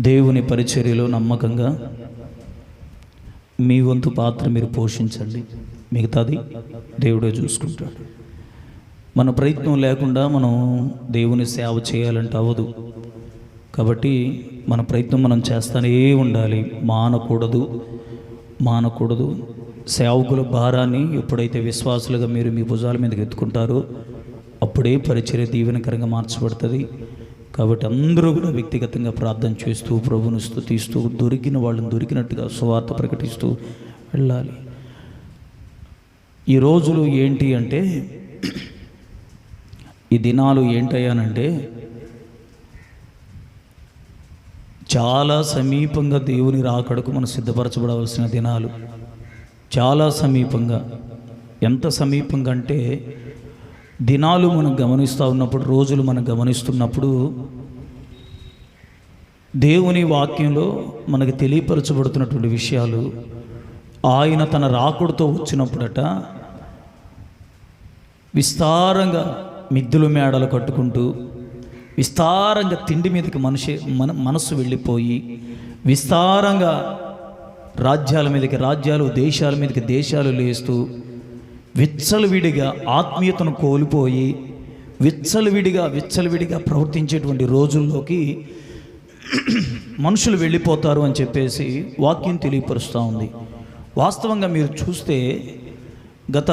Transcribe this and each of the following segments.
దేవుని పరిచర్యలో నమ్మకంగా మీ వంతు పాత్ర మీరు పోషించండి. మిగతాది దేవుడే చూసుకుంటాడు. మన ప్రయత్నం లేకుండా మనం దేవుని సేవ చేయాలంటే అవ్వదు. కాబట్టి మన ప్రయత్నం మనం చేస్తూనే ఉండాలి. మానకూడదు. మానకూడదు. సేవకుల భారాన్ని ఎప్పుడైతే విశ్వాసులుగా మీరు మీ భుజాల మీదకి ఎత్తుకుంటారో అప్పుడే పరిచర్య దీవెనకరంగా మార్చబడుతుంది. కాబట్టి అందరూ కూడా వ్యక్తిగతంగా ప్రార్థన చేస్తూ ప్రభువును స్థుతిస్తూ దొరికిన వాళ్ళని దొరికినట్టుగా సువార్త ప్రకటిస్తూ వెళ్ళాలి. ఈ రోజులు ఏంటి అంటే ఈ దినాలు ఏంటయ్యానంటే చాలా సమీపంగా దేవుని రాకడకు మనం సిద్ధపరచబడవలసిన దినాలు. చాలా సమీపంగా. ఎంత సమీపంగా అంటే దినాలు మనం గమనిస్తూ ఉన్నప్పుడు రోజులు మనం గమనిస్తున్నప్పుడు దేవుని వాక్యంలో మనకు తెలియపరచబడుతున్నటువంటి విషయాలు ఆయన తన రాకుడితో వచ్చినప్పుడట విస్తారంగా మిద్దుల మేడలు కట్టుకుంటూ విస్తారంగా తిండి మీదకి మనిషి మన మనస్సు వెళ్ళిపోయి విస్తారంగా రాజ్యాల మీదకి రాజ్యాలు దేశాల మీదకి దేశాలు లేస్తూ విచ్చలవిడిగా ఆత్మీయతను కోల్పోయి విచ్చలవిడిగా విచ్చలవిడిగా ప్రవర్తించేటువంటి రోజుల్లోకి మనుషులు వెళ్ళిపోతారు అని చెప్పేసి వాక్యం తెలియపరుస్తూ ఉంది. వాస్తవంగా మీరు చూస్తే గత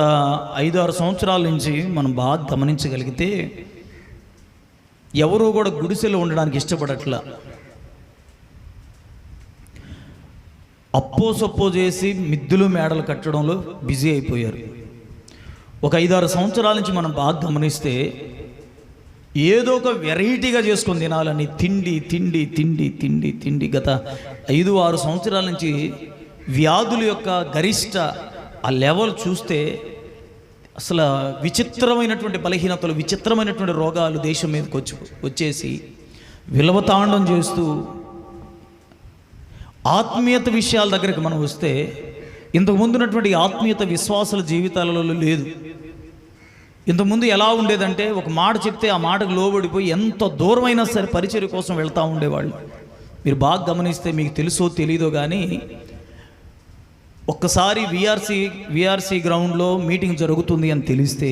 ఐదారు సంవత్సరాల నుంచి మనం బాగా గమనించగలిగితే ఎవరూ కూడా గుడిసెలో ఉండడానికి ఇష్టపడట్లా. అప్పో సొప్పో చేసి మిద్దులు మేడలు కట్టడంలో బిజీ అయిపోయారు. ఒక ఐదారు సంవత్సరాల నుంచి మనం బాగా గమనిస్తే ఏదో ఒక వెరైటీగా చేసుకొని తినాలని తిండి తిండి తిండి తిండి తిండి గత ఐదు ఆరు సంవత్సరాల నుంచి వ్యాధుల యొక్క గరిష్ట ఆ లెవెల్ చూస్తే అసలు విచిత్రమైనటువంటి బలహీనతలు విచిత్రమైనటువంటి రోగాలు దేశం మీదకి వచ్చి వచ్చేసి విలవతాండం చేస్తూ ఆత్మీయత విషయాల దగ్గరికి మనం వస్తే ఇంతకుముందు ఉన్నటువంటి ఆత్మీయత విశ్వాసల జీవితాలలో లేదు. ఇంతకుముందు ఎలా ఉండేదంటే ఒక మాట చెప్తే ఆ మాటకు లోబడిపోయి ఎంత దూరమైనా సరే పరిచర్య కోసం వెళ్తూ ఉండేవాళ్ళు. మీరు బాగా గమనిస్తే మీకు తెలుసో తెలీదో కానీ ఒక్కసారి విఆర్సి విఆర్సి గ్రౌండ్లో మీటింగ్ జరుగుతుంది అని తెలిస్తే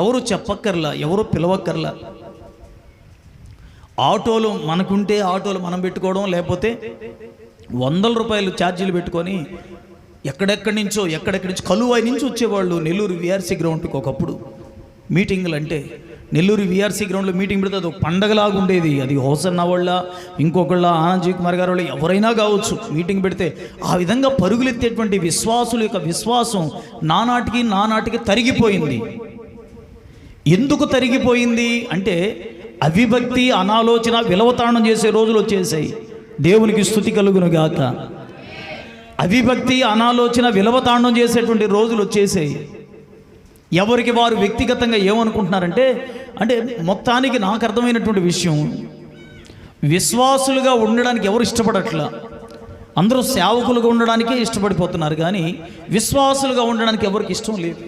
ఎవరు చెప్పక్కర్లా ఎవరు పిలవక్కర్లా. ఆటోలు మనకుంటే ఆటోలు మనం పెట్టుకోవడం లేకపోతే వందల రూపాయలు ఛార్జీలు పెట్టుకొని ఎక్కడెక్కడి నుంచో ఎక్కడెక్కడి నుంచి కలువాయి నుంచి వచ్చేవాళ్ళు నెల్లూరు విఆర్సీ గ్రౌండ్కి ఒకప్పుడు. మీటింగులు అంటే నెల్లూరు విఆర్సీ గ్రౌండ్లో మీటింగ్ పెడితే అది ఒక పండగలాగా ఉండేది. అది హోసన్న వాళ్ళ ఇంకొకళ్ళ ఆనందజీ కుమార్ గారు వాళ్ళ ఎవరైనా కావచ్చు. మీటింగ్ పెడితే ఆ విధంగా పరుగులెత్తేటువంటి విశ్వాసుల యొక్క విశ్వాసం నానాటికి నానాటికి తరిగిపోయింది. ఎందుకు తరిగిపోయింది? అంటే అవిభక్తి అనాలోచన విలవతాండం చేసే రోజులు వచ్చేసాయి. దేవునికి స్థుతి కలుగును గాక అవిభక్తి అనాలోచన విలవతాండం చేసేటువంటి రోజులు వచ్చేసాయి. ఎవరికి వారు వ్యక్తిగతంగా ఏమనుకుంటున్నారంటే అంటే మొత్తానికి నాకు అర్థమైనటువంటి విషయం విశ్వాసులుగా ఉండడానికి ఎవరు ఇష్టపడట్లా? అందరూ సేవకులుగా ఉండడానికే ఇష్టపడిపోతున్నారు కానీ విశ్వాసులుగా ఉండడానికి ఎవరికి ఇష్టం లేదు.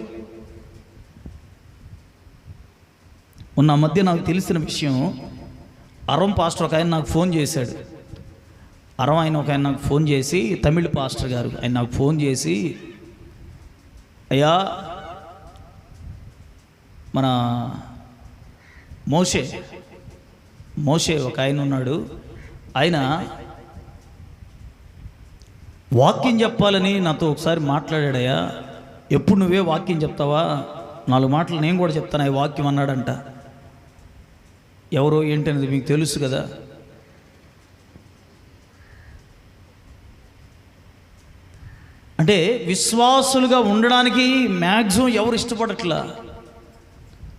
ఉన్న మధ్య నాకు తెలిసిన విషయం అరం పాస్టర్ ఒక ఆయన నాకు ఫోన్ చేశాడు. అరం ఆయన ఒక ఆయన నాకు ఫోన్ చేసి తమిళ పాస్టర్ గారు ఆయన నాకు ఫోన్ చేసి అయ్యా మన మోషే మోషే ఒక ఆయన ఉన్నాడు. ఆయన వాక్యం చెప్పాలని నాతో ఒకసారి మాట్లాడాడయ్యా. ఎప్పుడు నువ్వే వాక్యం చెప్తావా? నాలుగు మాటలు నేను కూడా చెప్తాను ఆ వాక్యం అన్నాడంట. ఎవరో ఏంటనేది మీకు తెలుసు కదా? అంటే విశ్వాసులుగా ఉండడానికి మ్యాక్సిమం ఎవరు ఇష్టపడట్లా?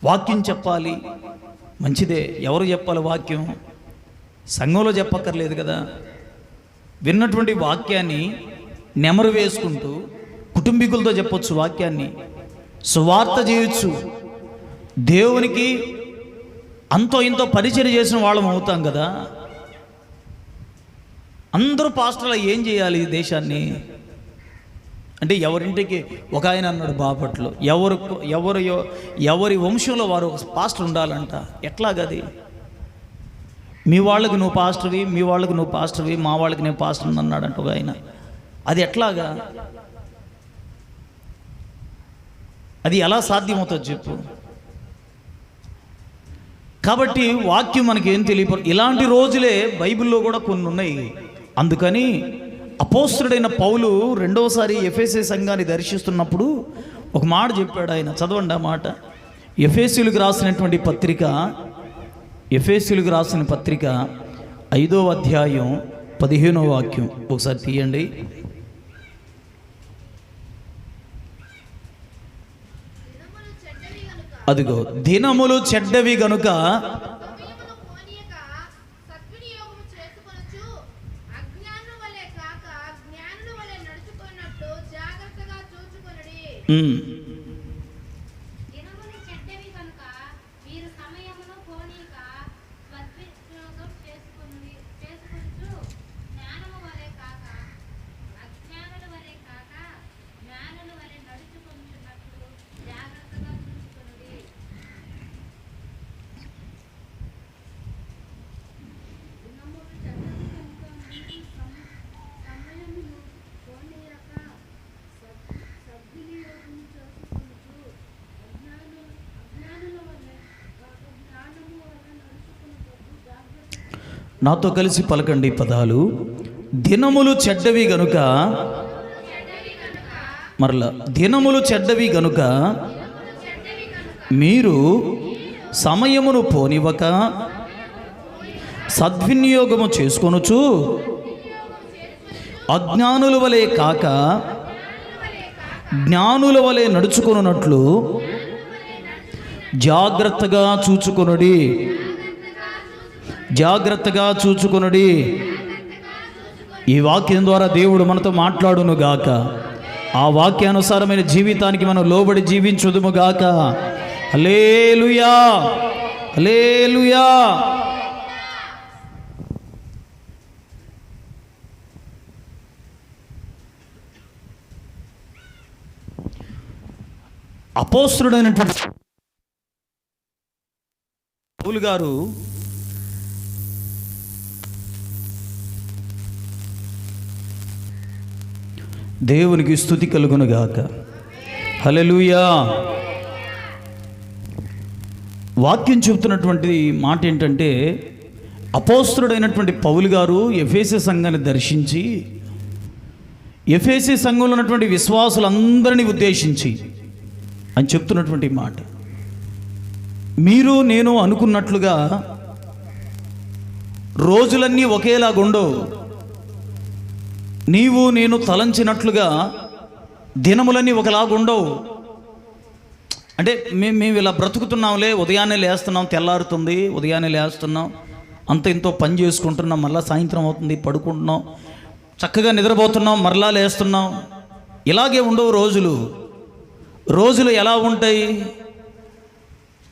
వాక్యం చెప్పాలి. మంచిదే. ఎవరు చెప్పాలి వాక్యం? సంఘంలో చెప్పక్కర్లేదు కదా. విన్నటువంటి వాక్యాన్ని నెమరు వేసుకుంటూ కుటుంబీకులతో చెప్పొచ్చు వాక్యాన్ని. సువార్త చేయొచ్చు. దేవునికి అంతో ఇంతో పరిచయం చేసిన వాళ్ళం అవుతాం కదా. అందరూ పాస్టర్లు ఏం చేయాలి దేశాన్ని? అంటే ఎవరింటికి ఒక ఆయన అన్నాడు బాపట్లు ఎవరు ఎవరు ఎవరి వంశంలో వారు పాస్టర్ ఉండాలంట. ఎట్లాగది? మీ వాళ్ళకి నువ్వు పాస్టర్వి మీ వాళ్ళకి నువ్వు పాస్టర్వి మా వాళ్ళకి నేను పాస్టర్ అన్నాడంట ఒక ఆయన. అది ఎట్లాగా? అది ఎలా సాధ్యమవుతుంది చెప్పు. కాబట్టి వాక్యం మనకి ఏం తెలియపడు ఇలాంటి రోజులే బైబిల్లో కూడా కొన్ని ఉన్నాయి అందుకని అపోస్తుడైన పౌలు రెండవసారి ఎఫ్ఎస్ఏ సంఘాన్ని దర్శిస్తున్నప్పుడు ఒక మాట చెప్పాడు ఆయన. చదవండి ఆ మాట. ఎఫ్ఎస్యులకు రాసినటువంటి పత్రిక ఎఫ్ఎస్యులకు రాసిన పత్రిక ఐదో అధ్యాయం పదిహేనో వాక్యం. ఒకసారి తీయండి. అదిగో దినములు చెడ్డవి గనుక సమయమును పోనీయక సద్వినియోగము చేసుకొనుచు అజ్ఞానుల వలె కాక జ్ఞానుల వలె నడుచుకున్నట్టు జాగ్రత్తగా చూచుకొనుడి ఉమ్, దినములు చెడ్డవి కనుక మీరు సమయమును పోనీక సద్వినియోగం చేసుకుని చేసుకొనుచు జ్ఞానము వలె కాక అజ్ఞానుల వలె కాక జ్ఞానుల వలె నడుచుకొనుచున్నట్లు జాగ్రత్తగా చూసుకొనుడి దినములు చెడ్డవి కనుక మీరు సమ- సమయమును పోనీయక సద్- సద్వినియోగము చేసుకొనుచు అజ్ఞాను అజ్ఞానుల వలె కాక జ్ఞానము వలె నడుచుకున్నట్టు జాగ్రత్త నాతో కలిసి పలకండి పదాలు. దినములు చెడ్డవి గనుక మరలా దినములు చెడ్డవి గనుక మీరు సమయమును పోనివ్వక సద్వినియోగము చేసుకొనుచు అజ్ఞానుల వలె కాక జ్ఞానుల వలె నడుచుకొనున్నట్లు జాగ్రత్తగా చూచుకొనుడి. జాగ్రత్తగా చూచుకొనుడి. ఈ వాక్యం ద్వారా దేవుడు మనతో మాట్లాడును గాక. ఆ వాక్యానుసారమైన జీవితానికి మనం లోబడి జీవించుదుము గాక. హలేలుయా హలేలుయా అపోస్తుడైనటువంటి పౌలు గారు దేవునికి స్థుతి కలుగునుగాక హలలుయా వాక్యం చెబుతున్నటువంటి మాట ఏంటంటే అపోస్తుడైనటువంటి పౌలు గారు ఎఫేసీ సంఘాన్ని దర్శించి ఎఫేసీ సంఘంలో ఉన్నటువంటి విశ్వాసులందరినీ ఉద్దేశించి అని చెప్తున్నటువంటి మాట. మీరు నేను అనుకున్నట్లుగా రోజులన్నీ ఒకేలాగుండవు. నీవు నేను తలంచినట్లుగా దినములన్నీ ఒకలాగుండవు. అంటే మేము మేము ఇలా బ్రతుకుతున్నాంలే ఉదయాన్నే లేస్తున్నాం తెల్లారుతుంది ఉదయాన్నే లేస్తున్నాం అంత ఇంతో పని చేసుకుంటున్నాం మళ్ళీ సాయంత్రం అవుతుంది పడుకుంటున్నాం చక్కగా నిద్రపోతున్నాం మరలా లేస్తున్నాం. ఇలాగే ఉండవు రోజులు. రోజులు ఎలా ఉంటాయి?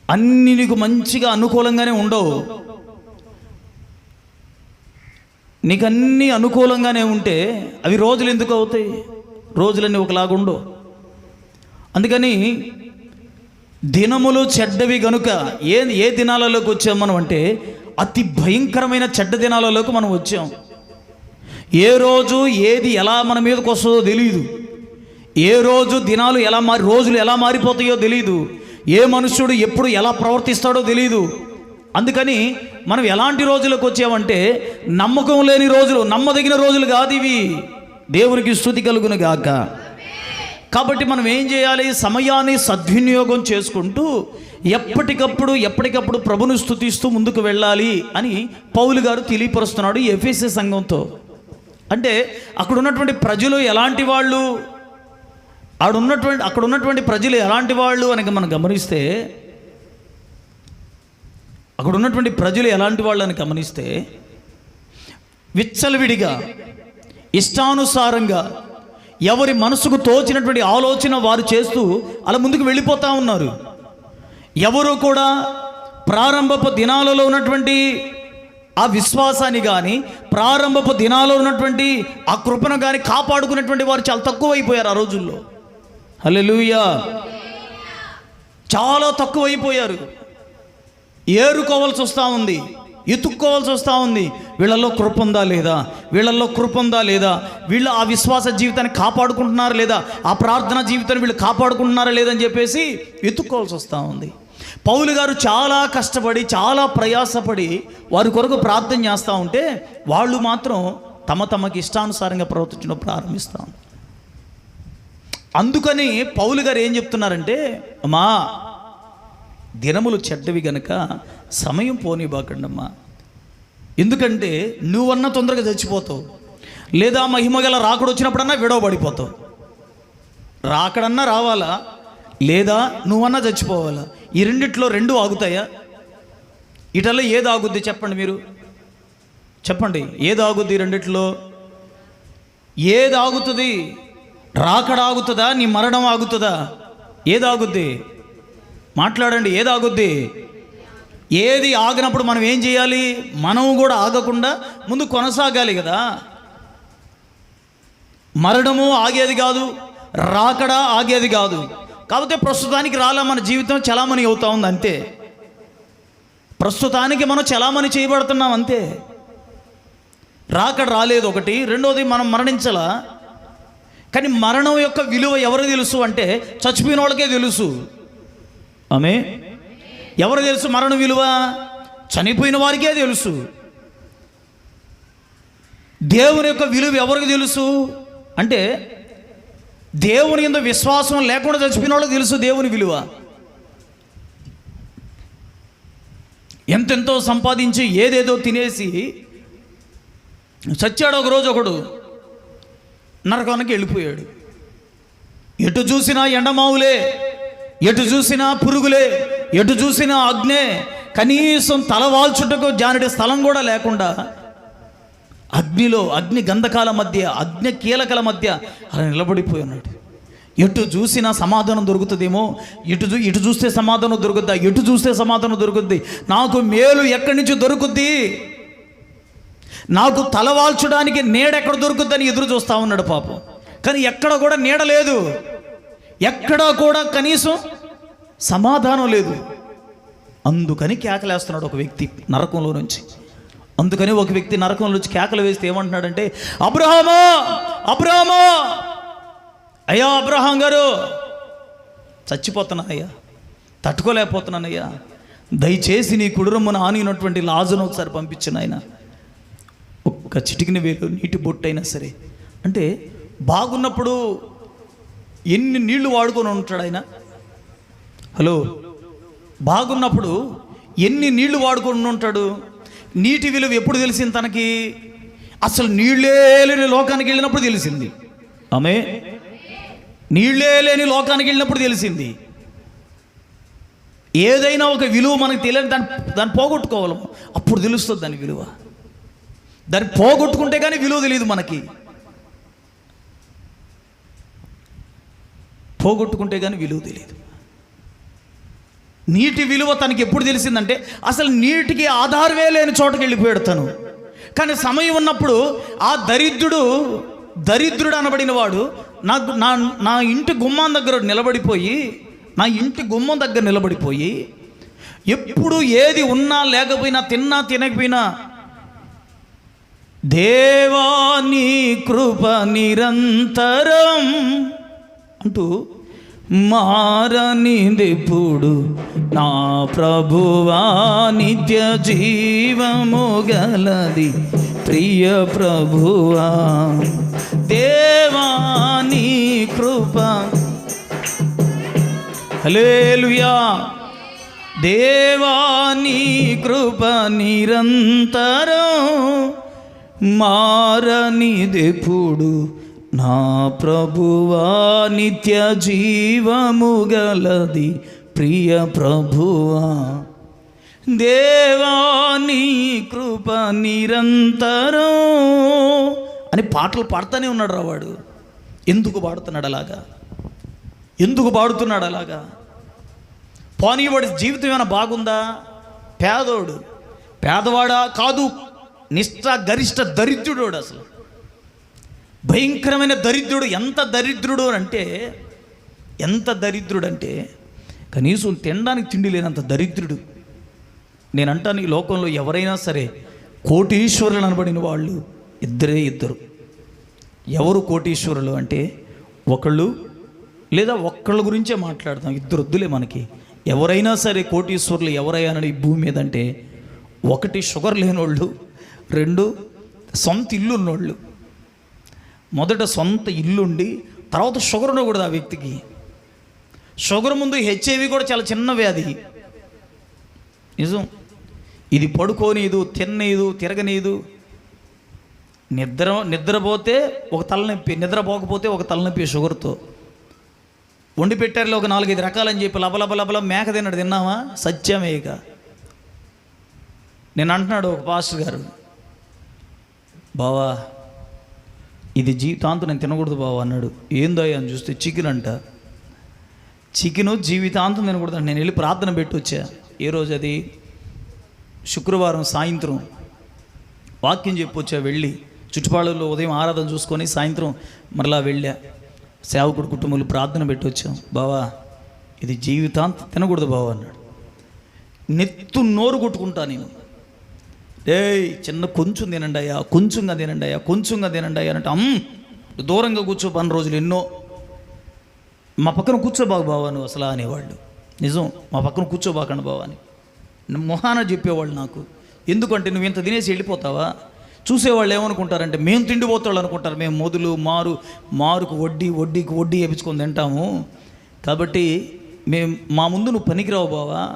అన్ని నీకు మంచిగా అనుకూలంగానే ఉండవు. నీకు అన్నీ అనుకూలంగానే ఉంటే అవి రోజులు ఎందుకు అవుతాయి? రోజులన్నీ ఒకలాగుండవు అందుకని దినములు చెడ్డవి గనుక ఏ ఏ దినాలలోకి వచ్చాం మనం అంటే అతి భయంకరమైన చెడ్డ దినాలలోకి మనం వచ్చాం. ఏ రోజు ఏది ఎలా మన మీదకి వస్తుందో తెలియదు ఏ రోజు దినాలు ఎలా మారి రోజులు ఎలా మారిపోతాయో తెలియదు ఏ మనుష్యుడు ఎప్పుడు ఎలా ప్రవర్తిస్తాడో తెలియదు అందుకని మనం ఎలాంటి రోజులకు వచ్చామంటే నమ్మకం లేని రోజులు నమ్మదగిన రోజులు కాదు ఇవి. దేవునికి స్థుతి కలుగును గాక. కాబట్టి మనం ఏం చేయాలి? సమయాన్ని సద్వినియోగం చేసుకుంటూ ఎప్పటికప్పుడు ఎప్పటికప్పుడు ప్రభును స్థుతిస్తూ ముందుకు వెళ్ళాలి అని పౌలు గారు తెలియపరుస్తున్నాడు ఎఫ్ఎస్ఏ సంఘంతో. అంటే అక్కడ ఉన్నటువంటి ప్రజలు ఎలాంటి వాళ్ళు? ఆడున్నటువంటి అక్కడ ఉన్నటువంటి ప్రజలు ఎలాంటి వాళ్ళు అని మనం గమనిస్తే అక్కడ ఉన్నటువంటి ప్రజలు ఎలాంటి వాళ్ళని గమనిస్తే విచ్చలవిడిగా ఇష్టానుసారంగా ఎవరి మనసుకు తోచినటువంటి ఆలోచన వారు చేస్తూ అలా ముందుకు వెళ్ళిపోతూ ఉన్నారు. ఎవరు కూడా ప్రారంభపు దినాలలో ఉన్నటువంటి ఆ విశ్వాసాన్ని కానీ ప్రారంభపు దినాలలో ఉన్నటువంటి ఆ కృపను కానీ కాపాడుకున్నటువంటి వారు చాలా తక్కువైపోయారు ఆ రోజుల్లో. హల్లెలూయా. చాలా తక్కువైపోయారు. ఏరుకోవాల్సి వస్తూ ఉంది ఎత్తుక్కోవాల్సి వస్తూ ఉంది. వీళ్ళల్లో కృప ఉందా లేదా? వీళ్ళల్లో కృపందా లేదా? వీళ్ళు ఆ విశ్వాస జీవితాన్ని కాపాడుకుంటున్నారా లేదా? ఆ ప్రార్థన జీవితాన్ని వీళ్ళు కాపాడుకుంటున్నారా లేదని చెప్పేసి ఎత్తుక్కోవాల్సి వస్తూ ఉంది. పౌలు గారు చాలా కష్టపడి చాలా ప్రయాసపడి వారి కొరకు ప్రార్థన చేస్తూ ఉంటే వాళ్ళు మాత్రం తమ తమకి ఇష్టానుసారంగా ప్రవర్తించడం ప్రారంభిస్తాం అందుకని పౌలు గారు ఏం చెప్తున్నారంటే అమ్మా దినములు చెడ్డవి గనక సమయం పోనివ్వకండమ్మా ఎందుకంటే నువ్వన్నా తొందరగా చచ్చిపోతావు. లేదా మహిమగల రాకడు వచ్చినప్పుడన్నా విడవబడిపోతావు రాకడన్నా రావాలా? లేదా నువ్వన్నా చచ్చిపోవాలా? ఈ రెండిట్లో రెండు ఆగుతాయా? ఇటల్లో ఏది ఆగుద్ది చెప్పండి మీరు? చెప్పండి ఏది ఆగుద్ది రెండిట్లో? ఏది ఆగుతుంది? రాకడ ఆగుతుందా? నీ మరణం ఆగుతుందా? ఏది ఆగుద్ది? మాట్లాడండి ఏది ఆగుద్ది? ఏది ఆగినప్పుడు మనం ఏం చేయాలి? మనం కూడా ఆగకుండా ముందు కొనసాగాలి కదా. మరణము ఆగేది కాదు రాకడ ఆగేది కాదు. కాకపోతే ప్రస్తుతానికి రాలా మన జీవితం చలామణి అవుతా ఉంది అంతే. ప్రస్తుతానికి మనం చలామణి చేయబడుతున్నాం అంతే. రాకడ రాలేదు ఒకటి రెండోది మనం మరణించలా. కానీ మరణం యొక్క విలువ ఎవరు తెలుసు అంటే చచ్చిపోయిన వాళ్ళకే తెలుసు. ఆమె ఎవరు తెలుసు మరణ విలువ? చనిపోయిన వారికే తెలుసు. దేవుని యొక్క విలువ ఎవరికి తెలుసు? అంటే దేవుని ఎందు విశ్వాసం లేకుండా చచ్చిపోయిన వాళ్ళకి తెలుసు దేవుని విలువ. ఎంతెంతో సంపాదించి ఏదేదో తినేసి చచ్చాడు ఒక రోజు ఒకడు. నరకానికి వెళ్ళిపోయాడు. ఎటు చూసినా ఎండమావులే. ఎటు చూసినా పురుగులే ఎటు చూసినా అగ్నే కనీసం తల వాల్చుటకు స్థలం కూడా లేకుండా అగ్నిలో అగ్ని గంధకాల మధ్య అగ్ని కీలకల మధ్య అలా నిలబడిపోయి ఉన్నాడు ఎటు చూసినా సమాధానం దొరుకుతుందేమో ఇటు చూ ఇటు చూస్తే సమాధానం దొరుకుద్దా ఎటు చూస్తే సమాధానం దొరుకుద్ది? నాకు మేలు ఎక్కడి నుంచి దొరుకుద్ది? నాకు తలవాల్చడానికి నీడ ఎక్కడ దొరుకుద్దని ఎదురు చూస్తూ ఉన్నాడు పాపం. కానీ ఎక్కడ కూడా నీడ లేదు. ఎక్కడా కూడా కనీసం సమాధానం లేదు. అందుకని కేకలేస్తున్నాడు ఒక వ్యక్తి నరకంలో నుంచి. అందుకని ఒక వ్యక్తి నరకంలో నుంచి కేకలు వేస్తే ఏమంటున్నాడంటే అబ్రహామా! అబ్రహామా! అయ్యా అబ్రహాం గారు! చచ్చిపోతున్నానయ్యా. తట్టుకోలేకపోతున్నానయ్యా. దయచేసి నీ కుడురమ్మను ఆనినటువంటి లాజను ఒకసారి పంపించిన ఆయన ఒక్క చిటికిన వేలు నీటి బొట్టైనా సరే. అంటే బాగున్నప్పుడు ఎన్ని నీళ్ళు వాడుకొని ఉంటాడు ఆయన? హలో? బాగున్నప్పుడు ఎన్ని నీళ్ళు వాడుకొని ఉంటాడు? నీటి విలువ ఎప్పుడు తెలిసింది తనకి? అసలు నీళ్ళే లేని లోకానికి వెళ్ళినప్పుడు తెలిసింది. ఆమె? నీళ్ళే లేని లోకానికి వెళ్ళినప్పుడు తెలిసింది. ఏదైనా ఒక విలువ మనకు తెలియని దాన్ని దాన్ని పోగొట్టుకోవాలి అప్పుడు తెలుస్తుంది దాని విలువ. దాన్ని పోగొట్టుకుంటే కానీ విలువ తెలియదు మనకి. పోగొట్టుకుంటే కానీ విలువ తెలియదు నీటి విలువ తనకి ఎప్పుడు తెలిసిందంటే అసలు నీటికి ఆధారమే లేని చోటకి వెళ్ళిపోయాడు తను. కానీ సమయం ఉన్నప్పుడు ఆ దరిద్రుడు దరిద్రుడు అనబడిన వాడు నాకు నా నా ఇంటి గుమ్మం దగ్గర నిలబడిపోయి నా ఇంటి గుమ్మం దగ్గర నిలబడిపోయి ఎప్పుడు ఏది ఉన్నా లేకపోయినా తిన్నా తినకపోయినా దేవా నీ కృప నిరంతరం అంటూ మారనిదిప్పుడు నా ప్రభువా నిత్య జీవము గలది ప్రియ ప్రభువా. దేవాని కృప. హలేలుయా దేవాని కృప నిరంతరం మారనిదిప్పుడు నా ప్రభువా నిత్య జీవము గలది ప్రియ ప్రభువా. దేవాని కృప నిరంతరం. అని పాటలు పాడుతూనే ఉన్నాడు రా వాడు. ఎందుకు పాడుతున్నాడు అలాగా? ఎందుకు పాడుతున్నాడు అలాగా? పోనీ వాడి జీవితం ఏమైనా బాగుందా? పేదోడు. పేదవాడా కాదు నిష్ఠ గరిష్ట దరిద్రుడు అసలు. భయంకరమైన దరిద్రుడు ఎంత దరిద్రుడు అంటే ఎంత దరిద్రుడు అంటే కనీసం తినడానికి తిండి లేనంత దరిద్రుడు. నేను అంటాను ఈ లోకంలో ఎవరైనా సరే కోటీశ్వరులు అనబడిన వాళ్ళు ఇద్దరే ఇద్దరు. ఎవరు కోటీశ్వరులు అంటే ఒకళ్ళు లేదా ఒక్కళ్ళ గురించే మాట్లాడతాం ఇద్దరు వద్దులే మనకి. ఎవరైనా సరే కోటీశ్వరులు ఎవరయ్యానని ఈ భూమి మీద అంటే ఒకటి షుగర్ లేనోళ్ళు రెండు సొంత ఇల్లు ఉన్నోళ్ళు మొదట సొంత ఇల్లుండి తర్వాత షుగర్ ఉండకూడదు ఆ వ్యక్తికి. షుగర్ ముందు హెచ్ఐవి కూడా చాలా చిన్న వ్యాధి. నిజం? ఇది పడుకోనీదు తిన్నీదు తిరగనీదు. నిద్ర నిద్రపోతే ఒక తలనొప్పి నిద్రపోకపోతే ఒక తలనొప్పి షుగర్తో. వండి పెట్టారులో ఒక నాలుగైదు రకాలని చెప్పి లబలబ లబల మేక తిన్నాడు తిన్నావా? సత్యమే ఇక. నేను అంటున్నాడు ఒక పాస్టర్ గారు. బావా ఇది జీవితాంతం నేను తినకూడదు బావ అన్నాడు. ఏందో అని చూస్తే చికెన్ అంట చికెను జీవితాంతం తినకూడదు నేను వెళ్ళి ప్రార్థన పెట్టి వచ్చా. ఏ రోజు అది? శుక్రవారం సాయంత్రం. వాక్యం చెప్పొచ్చా వెళ్ళి. చుట్టుపాళ్ళలో ఉదయం ఆరాధన చూసుకొని సాయంత్రం మరలా వెళ్ళా. సేవకుడు కుటుంబంలో ప్రార్థన పెట్టి వచ్చాం. బావా ఇది జీవితాంతం తినకూడదు బావా అన్నాడు. నెత్తు నోరు కొట్టుకుంటా నేను. ఏయ్ చిన్న కొంచెం తినండి అయ్యా కొంచెంగా తినండి అయ్యా కొంచెంగా తినండి అయ్యా అంటే అమ్ దూరంగా కూర్చో పని రోజులు ఎన్నో. మా పక్కన కూర్చోబాకు బావా నువ్వు అసలు అనేవాళ్ళు. నిజం మా పక్కన కూర్చోబాకండి బావా అని. మొహాన చెప్పేవాళ్ళు నాకు. ఎందుకంటే నువ్వు ఇంత తినేసి వెళ్ళిపోతావా? చూసేవాళ్ళు ఏమనుకుంటారంటే మేము తిండిపోతాళ్ళు అనుకుంటారు మేము మొదలు మారు మారుకు వడ్డీ వడ్డీకి వడ్డీ వేపించుకొని తింటాము. కాబట్టి మేము మా ముందు నువ్వు పనికిరావు బావా.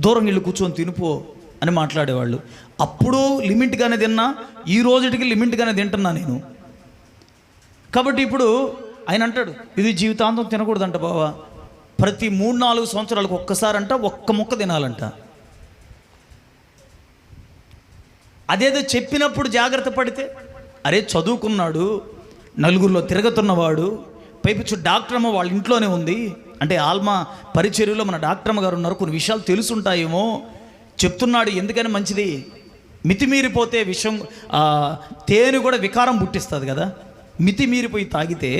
దూరం వెళ్ళి కూర్చొని తినిపో. అని మాట్లాడేవాళ్ళు. అప్పుడు లిమిట్గానే తిన్నా ఈ రోజుటికి లిమిట్గానే తింటున్నా నేను. కాబట్టి ఇప్పుడు ఆయన అంటాడు ఇది జీవితాంతం తినకూడదంట బావా. ప్రతి మూడు నాలుగు సంవత్సరాలకు ఒక్కసారంట ఒక్క ముక్క తినాలంట. అదేదో చెప్పినప్పుడు జాగ్రత్త పడితే అరే చదువుకున్నాడు నలుగురిలో తిరగతున్నవాడు పైపిచ్చు డాక్టర్ అమ్మ వాళ్ళ ఇంట్లోనే ఉంది. అంటే ఆల్మా పరిచర్యలో మన డాక్టర్ అమ్మ గారు ఉన్నారు కొన్ని విషయాలు తెలుసుంటాయేమో. చెప్తున్నాడు ఎందుకని మంచిది? మితిమీరిపోతే విషం తేను తేనె కూడా వికారం పుట్టిస్తుంది కదా. మితిమీరిపోయి తాగితే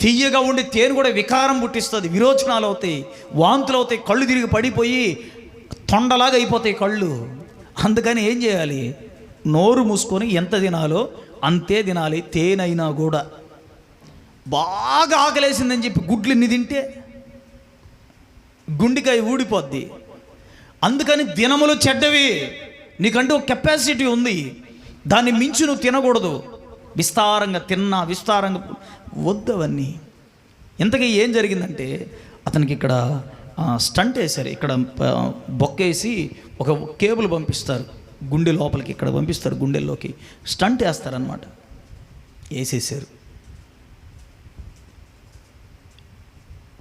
తీయగా ఉండి తేనె కూడా వికారం పుట్టిస్తుంది. విరోచనాలు అవుతాయి వాంతులు అవుతాయి కళ్ళు తిరిగి పడిపోయి తొండలాగా అయిపోతాయి కళ్ళు. అందుకని ఏం చేయాలి? నోరు మూసుకొని ఎంత తినాలో అంతే తినాలి తేనైనా కూడా. బాగా ఆకలేసిందని చెప్పి గుడ్లు ఇన్ని తింటే గుండెకాయ ఊడిపోద్ది. అందుకని దినములు చెడ్డవి. నీకంటూ కెపాసిటీ ఉంది. దాన్ని మించి నువ్వు తినకూడదు. విస్తారంగా తిన్నా విస్తారంగా వద్దవన్నీ ఇంతకీ ఏం జరిగిందంటే అతనికి ఇక్కడ స్టంట్ వేశారు. ఇక్కడ బొక్కేసి ఒక కేబుల్ పంపిస్తారు. గుండె లోపలికి ఇక్కడ పంపిస్తారు గుండెల్లోకి. స్టంట్ వేస్తారనమాట వేసేసారు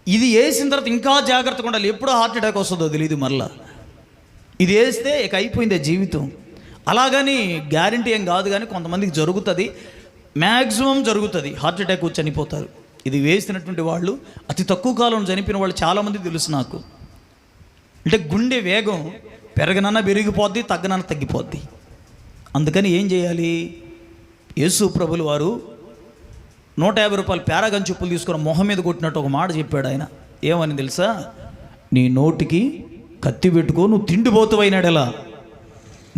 ఇది వేసిన తర్వాత ఇంకా జాగ్రత్తగా ఉండాలి. ఎప్పుడు హార్ట్ అటాక్ వస్తుందో తెలియదు మరలా. ఇది వేస్తే ఇక అయిపోయింది జీవితం. అలాగని గ్యారంటీ ఏం కాదు కానీ కొంతమందికి జరుగుతుంది. మ్యాక్సిమం జరుగుతుంది. హార్ట్ అటాక్ వచ్చి చనిపోతారు. ఇది వేసినటువంటి వాళ్ళు అతి తక్కువ కాలం చనిపోయిన వాళ్ళు చాలామంది తెలుసు నాకు. అంటే గుండె వేగం పెరగనన్నా పెరిగిపోద్ది తగ్గనన్నా తగ్గిపోద్ది. అందుకని ఏం చేయాలి? యేసు ప్రభులు వారు నూట యాభై రూపాయలు పేరాగన్ చెప్పులు తీసుకుని మొహం మీద కొట్టినట్టు ఒక మాట చెప్పాడు ఆయన. ఏమని తెలుసా? నీ నోటికి కత్తి పెట్టుకో నువ్వు తిండిపోతువైనాడెలా?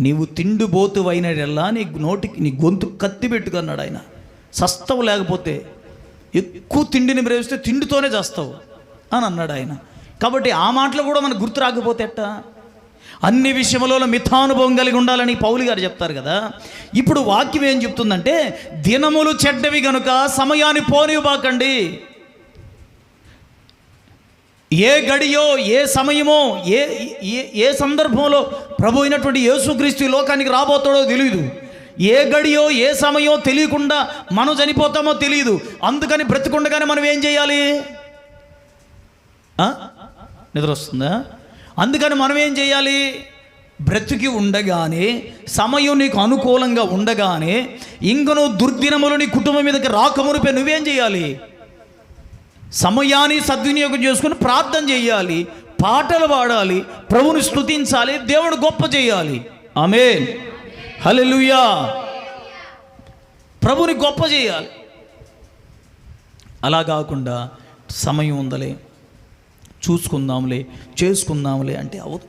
నీవు తిండిపోతువైనాడెలా? నీ నోటికి నీ గొంతు కత్తి పెట్టుకున్నాడు ఆయన. సస్తవు లేకపోతే ఎక్కువ తిండిని ప్రేమిస్తే తిండితోనే చేస్తావు అని అన్నాడు ఆయన. కాబట్టి ఆ మాటలు కూడా మనకు గుర్తు రాకపోతే ఎట్టా? అన్ని విషయములలో మిథానుభవం కలిగి ఉండాలని పౌలు గారు చెప్తారు కదా. ఇప్పుడు వాక్యం ఏం చెప్తుందంటే దినములు చెడ్డవి గనుక సమయాన్ని పోనివ్వబాకండి ఏ గడియో ఏ సమయమో ఏ ఏ ఏ సందర్భంలో ప్రభు అయినటువంటి యేసుక్రీస్తు లోకానికి రాబోతాడో తెలియదు ఏ గడియో ఏ సమయో తెలియకుండా మనం చనిపోతామో తెలియదు అందుకని బ్రతికుండగానే మనం ఏం చేయాలి? నిద్ర వస్తుందా? అందుకని మనం ఏం చేయాలి? బ్రతికి ఉండగానే సమయం నీకు అనుకూలంగా ఉండగానే ఇంకను దుర్దినములు నీ కుటుంబం మీదకి రాకమునిపై నువ్వేం చేయాలి? సమయాన్ని సద్వినియోగం చేసుకుని ప్రార్థన చేయాలి పాటలు పాడాలి ప్రభుని స్థుతించాలి దేవుడు గొప్ప చేయాలి. ఆమె హలెలుయా ప్రభుని గొప్ప చేయాలి. అలా కాకుండా సమయం ఉందలే. చూసుకుందాంలే చేసుకుందాంలే అంటే అవదు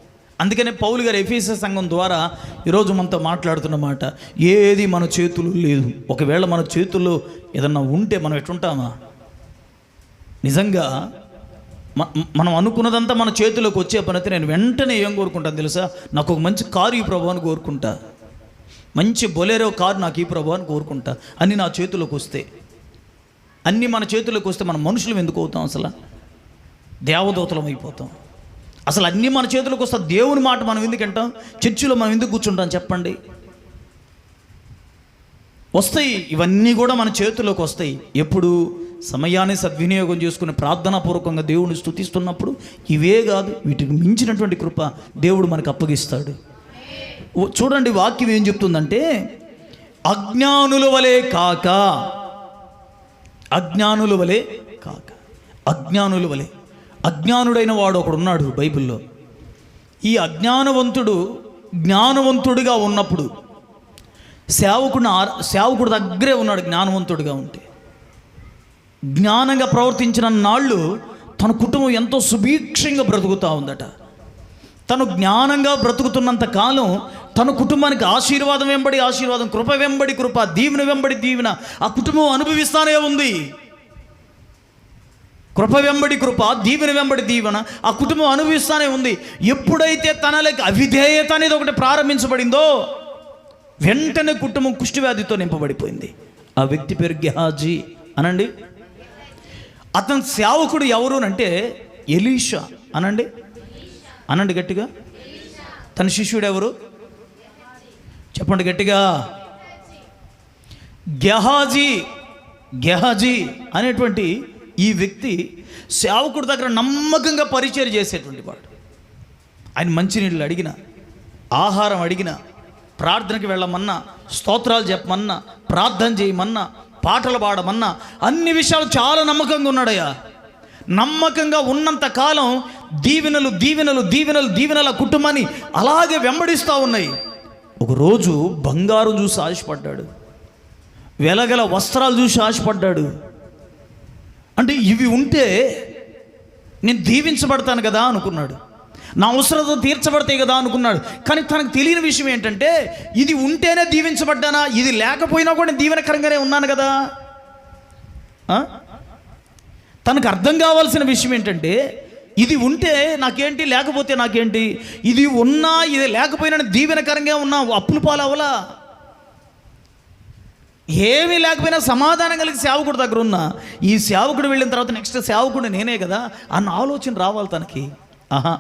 అందుకనే పౌలు గారు ఎఫీస సంఘం ద్వారా ఈరోజు మనతో మాట్లాడుతున్నమాట ఏది మన చేతులు లేదు. ఒకవేళ మన చేతుల్లో ఏదన్నా ఉంటే మనం ఎట్టుంటామా? నిజంగా మనం అనుకున్నదంతా మన చేతిలోకి వచ్చే పనైతే నేను వెంటనే ఏం కోరుకుంటాను తెలుసా? నాకు ఒక మంచి కారు ఈ ప్రభావాన్ని కోరుకుంటా. మంచి బొలేరో కారు నాకు ఈ ప్రభావాన్ని కోరుకుంటా. అన్నీ నా చేతిలోకి వస్తే. అన్నీ మన చేతిలోకి వస్తే మనం మనుషులు ఎందుకు అవుతాం అసలు? దేవదూతలం అయిపోతాం. అసలు అన్నీ మన చేతులకు వస్తే దేవుని మాట మనం ఎందుకు వింటాం? చర్చిలో మనం ఎందుకు కూర్చుంటాం చెప్పండి? వస్తాయి. ఇవన్నీ కూడా మన చేతుల్లోకి వస్తాయి. ఎప్పుడు? సమయాన్ని సద్వినియోగం చేసుకుని ప్రార్థనాపూర్వకంగా దేవుని స్థుతిస్తున్నప్పుడు ఇవే కాదు వీటికి మించినటువంటి కృప దేవుడు మనకు అప్పగిస్తాడు. చూడండి వాక్యం ఏం చెప్తుందంటే అజ్ఞానుల వలె కాక అజ్ఞానుల వలె కాక అజ్ఞానుల వలె. అజ్ఞానుడైన వాడు ఒకడు ఉన్నాడు బైబిల్లో. ఈ అజ్ఞానవంతుడు జ్ఞానవంతుడిగా ఉన్నప్పుడు సేవకుడు సేవకుడు దగ్గరే ఉన్నాడు జ్ఞానవంతుడిగా ఉంటే. జ్ఞానంగా ప్రవర్తించిన నాళ్ళు తన కుటుంబం ఎంతో సుభీక్షంగా బ్రతుకుతూ ఉందట. తను జ్ఞానంగా బ్రతుకుతున్నంత కాలం తన కుటుంబానికి ఆశీర్వాదం వెంబడి ఆశీర్వాదం కృప వెంబడి కృప దీవెన వెంబడి దీవెన ఆ కుటుంబం అనుభవిస్తానే ఉంది. కృప వెంబడి కృప దీవెన వెంబడి దీవెన ఆ కుటుంబం అనుభవిస్తానే ఉంది. ఎప్పుడైతే తనలకి అవిధేయత అనేది ఒకటి ప్రారంభించబడిందో వెంటనే కుటుంబం కుష్టివ్యాధితో నింపబడిపోయింది. ఆ వ్యక్తి పేరు గెహాజీ అనండి. అతని సేవకుడు ఎవరు అంటే ఎలీషా. అనండి. అనండి గట్టిగా. తన శిష్యుడు ఎవరు? చెప్పండి గట్టిగా. గెహాజీ. గెహాజీ అనేటువంటి ఈ వ్యక్తి సేవకుడి దగ్గర నమ్మకంగా పరిచయం చేసేటువంటి వాడు. ఆయన మంచినీళ్ళు అడిగిన ఆహారం అడిగిన ప్రార్థనకి వెళ్ళమన్నా స్తోత్రాలు చెప్పమన్నా ప్రార్థన చేయమన్నా పాటలు పాడమన్నా అన్ని విషయాలు చాలా నమ్మకంగా ఉన్నాడయ్యా. నమ్మకంగా ఉన్నంత కాలం దీవెనలు దీవెనలు దీవెనలు దీవెనల కుటుంబాన్ని అలాగే వెంబడిస్తూ ఉన్నాయి. ఒకరోజు బంగారం చూసి ఆశపడ్డాడు. వెలగల వస్త్రాలు చూసి ఆశపడ్డాడు. అంటే ఇవి ఉంటే నేను దీవించబడతాను కదా అనుకున్నాడు. నా అవసరత తీర్చబడతాయి కదా అనుకున్నాడు. కానీ తనకు తెలియని విషయం ఏంటంటే ఇది ఉంటేనే దీవించబడ్డానా? ఇది లేకపోయినా కూడా దీవెనకరంగానే ఉన్నాను కదా. తనకు అర్థం కావాల్సిన విషయం ఏంటంటే ఇది ఉంటే నాకేంటి లేకపోతే నాకేంటి? ఇది ఉన్నా ఇది లేకపోయినా దీవెనకరంగా ఉన్నా అప్పులు పాలవలా ఏమీ లేకపోయినా సమాధానం కలిగి సేవకుడు దగ్గర ఉన్నా ఈ సేవకుడు వెళ్ళిన తర్వాత నెక్స్ట్ సేవకుడు నేనే కదా అన్న ఆలోచన రావాలి తనకి. ఆహా.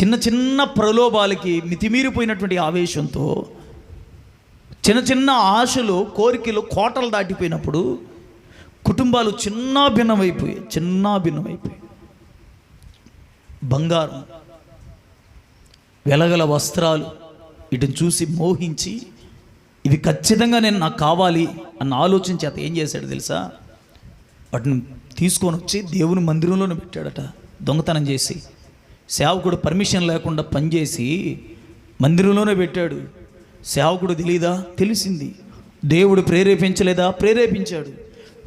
చిన్న చిన్న ప్రలోభాలకి మితిమీరిపోయినటువంటి ఆవేశంతో చిన్న చిన్న ఆశలు కోరికలు కోటలు దాటిపోయినప్పుడు కుటుంబాలు చిన్న భిన్నమైపోయాయి చిన్న భిన్నమైపోయాయి. బంగారం వెలగల వస్త్రాలు వీటిని చూసి మోహించి ఇవి ఖచ్చితంగా నేను నాకు కావాలి అన్న ఆలోచన చేత ఏం చేశాడు తెలుసా? వాటిని తీసుకొని వచ్చి దేవుని మందిరంలోనే పెట్టాడట దొంగతనం చేసి. సేవకుడు పర్మిషన్ లేకుండా పనిచేసి మందిరంలోనే పెట్టాడు. సేవకుడు తెలీదా? తెలిసింది. దేవుడు ప్రేరేపించలేదా? ప్రేరేపించాడు.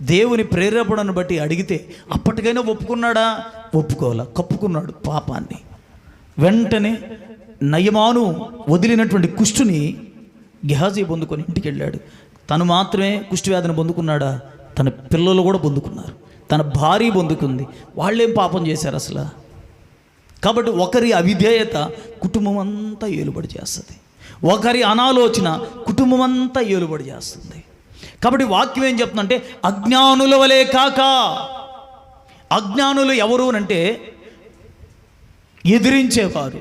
దేవుని ప్రేరేపణను బట్టి అడిగితే అప్పటికైనా ఒప్పుకున్నాడా? ఒప్పుకోవాలా. కప్పుకున్నాడు పాపాన్ని. వెంటనే నయమాను వదిలినటువంటి కుష్టుని గెహాజీ పొందుకొని ఇంటికి వెళ్ళాడు తను మాత్రమే కుష్టివ్యాధిని పొందుకున్నాడా? తన పిల్లలు కూడా పొందుకున్నారు. తన భార్య పొందుకుంది. వాళ్ళేం పాపం చేశారు అసలు? కాబట్టి ఒకరి అవిధేయత కుటుంబం అంతా ఏలుబడి చేస్తుంది. ఒకరి అనాలోచన కుటుంబం అంతా ఏలుబడి చేస్తుంది. కాబట్టి వాక్యం ఏం చెప్తుందంటే అజ్ఞానుల వలె కాక. అజ్ఞానులు ఎవరు అంటే ఎదిరించేవారు.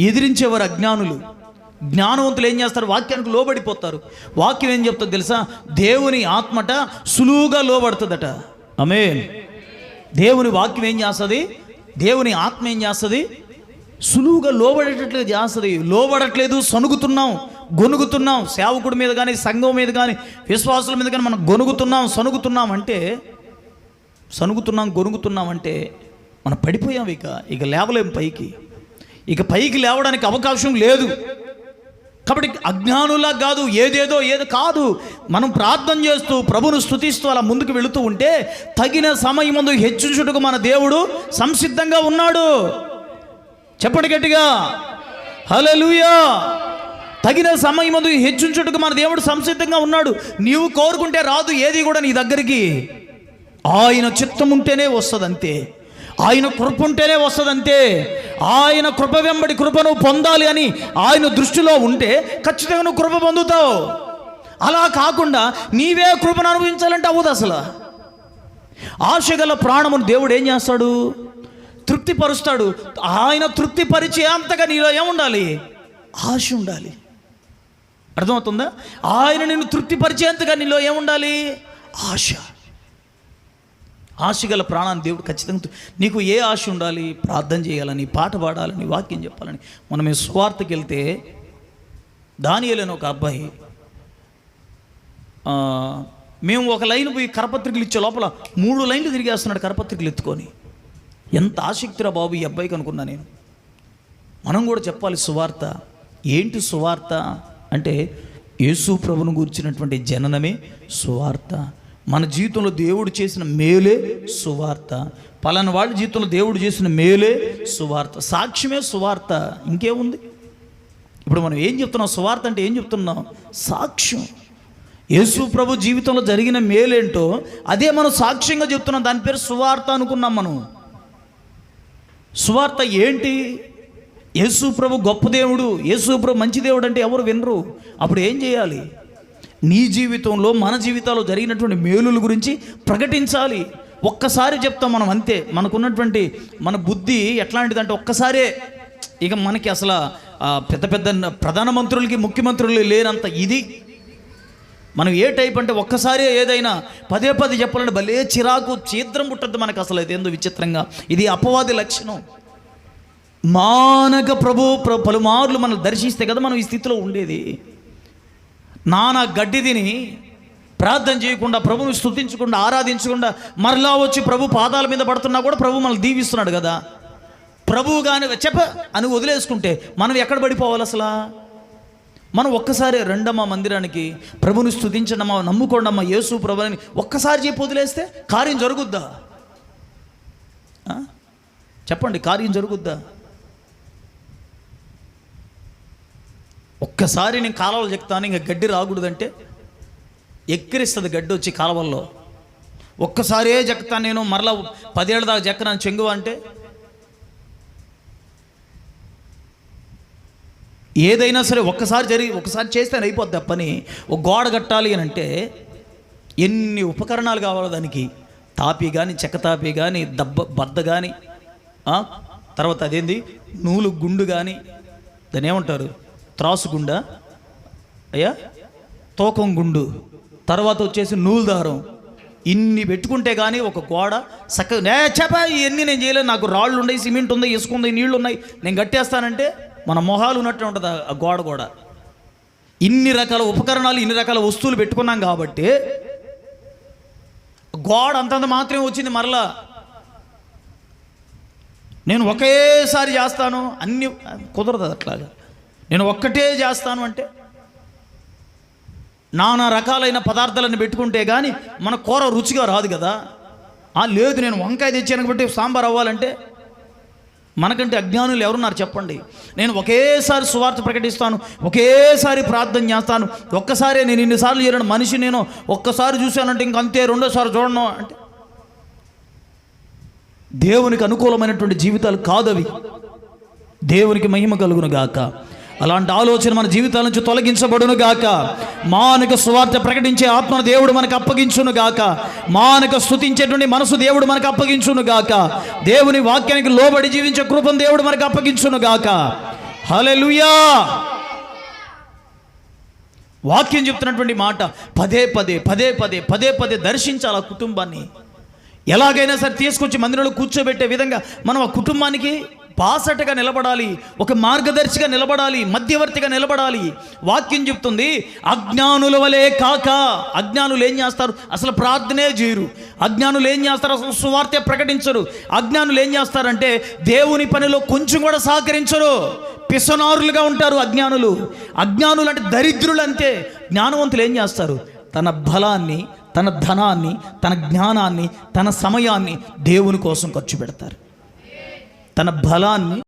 ఎదిరించేవారు అజ్ఞానులు. జ్ఞానవంతులు ఏం చేస్తారు? వాక్యానికి లోబడిపోతారు. వాక్యం ఏం చెప్తుంది తెలుసా? దేవుని ఆత్మట సులువుగా లోబడుతుందట. ఆమె దేవుని వాక్యం ఏం చేస్తుంది? దేవుని ఆత్మ ఏం చేస్తుంది? సులువుగా లోబడేటట్లు చేస్తుంది. లోబడట్లేదు సనుగుతున్నాం గొనుగుతున్నాం. సేవకుడి మీద కానీ సంఘం మీద కానీ విశ్వాసుల మీద కానీ మనం గొనుగుతున్నాం సనుగుతున్నాం అంటే సనుగుతున్నాం గొనుగుతున్నాం అంటే మనం పడిపోయాం ఇక. ఇక లేవలేం పైకి. ఇక పైకి లేవడానికి అవకాశం లేదు. కాబట్టి అజ్ఞానులా కాదు ఏదేదో ఏదో కాదు. మనం ప్రార్థన చేస్తూ ప్రభును స్థుతిస్తూ అలా ముందుకు వెళుతూ ఉంటే తగిన సమయం ముందు హెచ్చించుటకు మన దేవుడు సంసిద్ధంగా ఉన్నాడు. చెప్పండి గట్టిగా. హలలుయా తగిన సమయం ముందు హెచ్చించుటకు మన దేవుడు సంసిద్ధంగా ఉన్నాడు. నీవు కోరుకుంటే రాదు ఏది కూడా నీ దగ్గరికి. ఆయన చిత్తం ఉంటేనే వస్తుంది అంతే ఆయన కృప ఉంటేనే వస్తుంది అంతే ఆయన కృప వెంబడి కృపను పొందాలి అని ఆయన దృష్టిలో ఉంటే ఖచ్చితంగా నువ్వు కృప పొందుతావు. అలా కాకుండా నీవే కృపను అనుభవించాలంటే అవ్వదు అసలు. ఆశగల ప్రాణమును దేవుడు ఏం చేస్తాడు? తృప్తిపరుస్తాడు. ఆయన తృప్తిపరిచే అంతగా నీలో ఏముండాలి? ఆశ ఉండాలి. అర్థమవుతుందా? ఆయన నిన్ను తృప్తిపరిచేంతగా నీలో ఏముండాలి? ఆశ. ఆశ గల ప్రాణాన్ని దేవుడు ఖచ్చితంగా నీకు ఏ ఆశ ఉండాలి? ప్రార్థన చేయాలని పాట పాడాలని వాక్యం చెప్పాలని. మనం ఈ స్వార్థకి వెళ్తే దానియలేని ఒక అబ్బాయి మేము ఒక లైన్ పోయి కరపత్రికలు ఇచ్చే లోపల మూడు లైన్లు తిరిగేస్తున్నాడు కరపత్రికలు ఎత్తుకొని. ఎంత ఆసక్తిరా బాబు ఈ అబ్బాయికి అనుకున్నా నేను. మనం కూడా చెప్పాలి సువార్త. ఏంటి సువార్త? అంటే యేసు ప్రభును గురించినటువంటి జననమే సువార్త. మన జీవితంలో దేవుడు చేసిన మేలే సువార్త. పలాన వాళ్ళ జీవితంలో దేవుడు చేసిన మేలే సువార్త. సాక్ష్యమే సువార్త. ఇంకేముంది? ఇప్పుడు మనం ఏం చెప్తున్నాం? సువార్త అంటే ఏం చెప్తున్నాం? సాక్ష్యం. యేసు ప్రభు జీవితంలో జరిగిన మేలేంటో అదే మనం సాక్ష్యంగా చెప్తున్నాం. దాని పేరు సువార్త అనుకున్నాం మనం. సువార్త ఏంటి? యేసు ప్రభు గొప్ప దేవుడు. యేసు ప్రభు మంచి దేవుడు అంటే ఎవరు వినరు. అప్పుడు ఏం చేయాలి? నీ జీవితంలో మన జీవితాల్లో జరిగినటువంటి మేలుల గురించి ప్రకటించాలి. ఒక్కసారి చెప్తాం మనం అంతే. మనకున్నటువంటి మన బుద్ధి ఎట్లాంటిదంటే ఒక్కసారే. ఇక మనకి అసలు పెద్ద పెద్ద ప్రధానమంత్రులకి ముఖ్యమంత్రులు లేనంత ఇది. మనం ఏ టైప్ అంటే ఒక్కసారి ఏదైనా పదే పదే చెప్పాలంటే భలే చిరాకు చీద్రం పుట్టద్దు మనకు అసలు ఇదేందో విచిత్రంగా. ఇది అపవాది లక్షణం. మానక ప్రభు ప్ర- పలుమార్లు మనం దర్శిస్తే కదా మనం ఈ స్థితిలో ఉండేది. నానా గడ్డి తిని ప్రార్థన చేయకుండా ప్రభుని స్థుతించకుండా ఆరాధించకుండా మరలా వచ్చి ప్రభు పాదాల మీద పడుతున్నా కూడా ప్రభు మనల్ని దీవిస్తున్నాడు కదా. ప్రభువు కానీ చెప్ప అని వదిలేసుకుంటే మనం ఎక్కడ పడిపోవాలి అసలు? మనం ఒక్కసారి రెండమ్మ మందిరానికి ప్రభుని స్థుతించడమ్మా నమ్ముకోండమ్మా యేసు ప్రభుని ఒక్కసారి చెప్పి వదిలేస్తే కార్యం జరుగుద్దా? చెప్పండి కార్యం జరుగుద్దా? ఒక్కసారి నేను కాలువలు చెప్తాను ఇంకా గడ్డి రాకూడదంటే ఎక్కిరిస్తుంది గడ్డి వచ్చి కాలువల్లో. ఒక్కసారే చెక్తాను నేను మరలా పదేళ్ళ దాకా చెక్కనాను చెంగు అంటే? ఏదైనా సరే ఒక్కసారి జరిగి ఒకసారి చేస్తే అయిపోద్ది పని. ఒక గోడ కట్టాలి అని అంటే ఎన్ని ఉపకరణాలు కావాలో దానికి. తాపి కానీ చెక్క తాపి కానీ దబ్బ బద్ద కానీ తర్వాత అదేంది? నూలు గుండు కానీ దాన్ని ఏమంటారు? త్రాసు గుండా అయ్యా తూకం గుండు తర్వాత వచ్చేసి నూలు దారం ఇన్ని పెట్టుకుంటే కానీ ఒక గోడ చక్కగా నే చెప్పా ఇవన్నీ నేను చేయలేదు నాకు రాళ్ళు ఉన్నాయి సిమెంట్ ఉంది ఇసుక ఉంది నీళ్ళు ఉన్నాయి నేను కట్టేస్తానంటే మన మొహాలు ఉన్నట్టు ఉంటుంది ఆ- ఆ గోడ కూడా ఇన్ని రకాల ఉపకరణాలు ఇన్ని రకాల వస్తువులు పెట్టుకున్నాం కాబట్టి గోడ అంతంత మాత్రమే వచ్చింది మరలా. నేను ఒకేసారి చేస్తాను అన్ని కుదరదు అట్లాగా. నేను ఒక్కటే చేస్తాను అంటే నానా రకాలైన పదార్థాలను పెట్టుకుంటే కానీ మన కూర రుచిగా రాదు కదా. ఆ లేదు నేను వంకాయ తెచ్చాను కాబట్టి సాంబార్ అవ్వాలంటే మనకంటే అజ్ఞానులు ఎవరున్నారు చెప్పండి. నేను ఒకేసారి సువార్త ప్రకటిస్తాను ఒకేసారి ప్రార్థన చేస్తాను ఒక్కసారి నేను ఇన్నిసార్లు చేయను మనిషి నేను ఒక్కసారి చూశానంటే ఇంకంతే రెండోసారి చూడను అంటే దేవునికి అనుకూలమైనటువంటి జీవితాలు కాదవి. దేవునికి మహిమ కలుగును గాక. అలాంటి ఆలోచన మన జీవితాల నుంచి తొలగించబడును గాక. మానక సువార్త ప్రకటించే ఆత్మను దేవుడు మనకు అప్పగించును గాక. మానక స్థుతించేటువంటి మనసు దేవుడు మనకు అప్పగించును గాక. దేవుని వాక్యానికి లోబడి జీవించే కృపను దేవుడు మనకు అప్పగించును గాక. హలెలుయా వాక్యం చెప్తున్నటువంటి మాట పదే పదే పదే పదే పదే పదే దర్శించాలి ఆ కుటుంబాన్ని. ఎలాగైనా సరే తీసుకొచ్చి మందిరంలో కూర్చోబెట్టే విధంగా మనం ఆ కుటుంబానికి బాసటగా నిలబడాలి ఒక మార్గదర్శిగా నిలబడాలి మధ్యవర్తిగా నిలబడాలి. వాక్యం చెప్తుంది అజ్ఞానుల వలే కాక. అజ్ఞానులు ఏం చేస్తారు? అసలు ప్రార్థనే చేయరు. అజ్ఞానులు ఏం చేస్తారు? అసలు సువార్తే ప్రకటించరు. అజ్ఞానులు ఏం చేస్తారంటే దేవుని పనిలో కొంచెం కూడా సహకరించరు. పిసనారులుగా ఉంటారు అజ్ఞానులు. అజ్ఞానులు అంటే దరిద్రులు అంతే. జ్ఞానవంతులు ఏం చేస్తారు? తన బలాన్ని తన ధనాన్ని తన జ్ఞానాన్ని తన సమయాన్ని దేవుని కోసం ఖర్చు పెడతారు. తన బలాన్ని